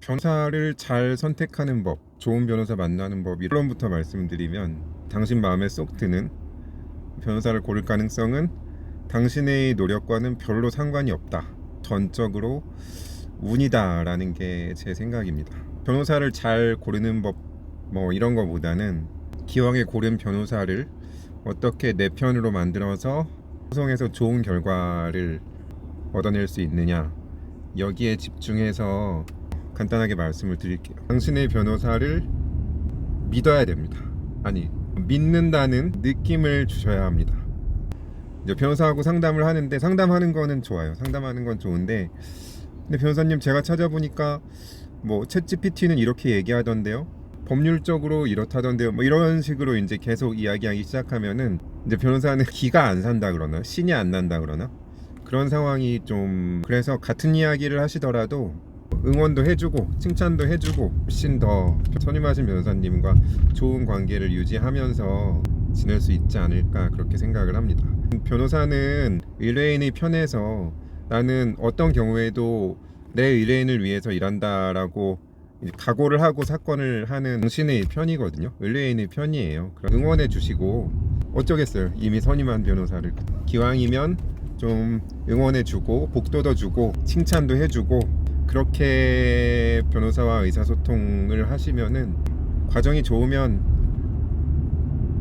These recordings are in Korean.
변호사를 잘 선택하는 법, 좋은 변호사 만나는 법 이론부터 말씀드리면 당신 마음에 쏙 드는 변호사를 고를 가능성은 당신의 노력과는 별로 상관이 없다. 전적으로 운이다라는 게 제 생각입니다. 변호사를 잘 고르는 법 뭐 이런 거보다는 기왕에 고른 변호사를 어떻게 내 편으로 만들어서 소송에서 좋은 결과를 얻어낼 수 있느냐 여기에 집중해서 간단하게 말씀을 드릴게요. 당신의 변호사를 믿어야 됩니다. 아니 믿는다는 느낌을 주셔야 합니다. 이제 변호사하고 상담을 하는데 상담하는 거는 좋아요. 상담하는 건 좋은데 근데 변호사님 제가 찾아보니까 뭐 챗GPT는 이렇게 얘기하던데요. 법률적으로 이렇다던데요. 뭐 이런 식으로 이제 계속 이야기하기 시작하면은 이제 변호사는 기가 안 산다 그러나 신이 안 난다 그러나 그런 상황이 좀 그래서 같은 이야기를 하시더라도 응원도 해주고 칭찬도 해주고 훨씬 더 선임하신 변호사님과 좋은 관계를 유지하면서 지낼 수 있지 않을까 그렇게 생각을 합니다. 변호사는 의뢰인의 편에서 나는 어떤 경우에도 내 의뢰인을 위해서 일한다라고 각오를 하고 사건을 하는 당신의 편이거든요. 의뢰인의 편이에요. 응원해 주시고 어쩌겠어요. 이미 선임한 변호사를 기왕이면 좀 응원해 주고 복도도 주고 칭찬도 해 주고 그렇게 변호사와 의사소통을 하시면은 과정이 좋으면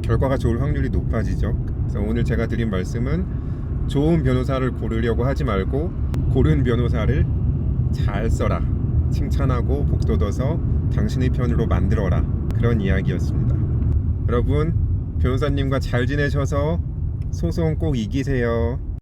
결과가 좋을 확률이 높아지죠. 그래서 오늘 제가 드린 말씀은 좋은 변호사를 고르려고 하지 말고 고른 변호사를 잘 써라. 칭찬하고 복돋아서 당신의 편으로 만들어라. 그런 이야기였습니다. 여러분, 변호사님과 잘 지내셔서 소송 꼭 이기세요.